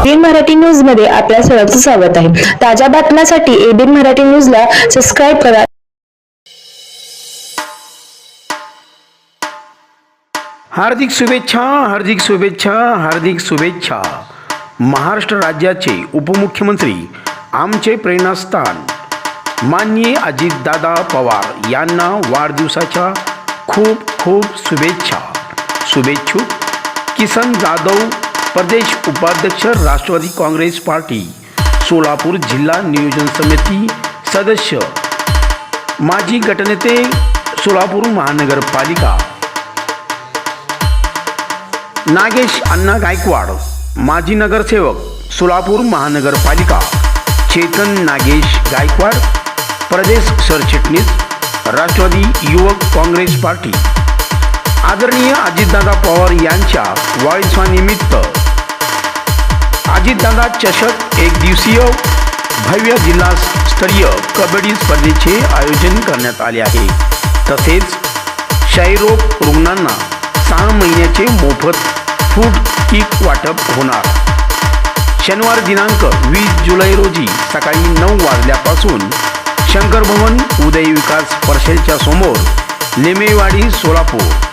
ABN Marathi न्यूजमध्ये आपल्या सर्वांचं स्वागत आहे. ताज्या बातम्यांसाठी एबीएन मराठी न्यूजला सबस्क्राईब करा. हार्दिक शुभेच्छा हार्दिक शुभेच्छा हार्दिक शुभेच्छा. महाराष्ट्र राज्याचे उपमुख्यमंत्री आमचे प्रेरणास्थान. माननीय अजितदादा पवार यांना वाढदिवसाच्या खूप खूप शुभेच्छा. शुभेच्छुक किसन जाधव प्रदेश उपाध्यक्ष राष्ट्रवादी काँग्रेस पार्टी सोलापूर जिल्हा नियोजन समिती सदस्य माजी गटनेते सोलापूर महानगरपालिका. नागेश अण्णा गायकवाड माजी नगरसेवक सोलापूर महानगरपालिका. चेतन नागेश गायकवाड प्रदेश सरचिटणीस राष्ट्रवादी युवक काँग्रेस पार्टी. आदरणीय अजितदादा पवार यांच्या वाढदिवसानिमित्त अजितदादा चषक एक दिवसीय भव्य जिल्हास्तरीय कबड्डी स्पर्धेचे आयोजन करण्यात आले आहे. तसेच क्षयरोग रुग्णांना सहा महिन्याचे मोफत फूड किक वाटप होणार. शनिवार दिनांक वीस जुलै रोजी सकाळी नऊ वाजल्यापासून शंकर भवन उदय विकास परिषदेच्या समोर लेमेवाडी सोलापूर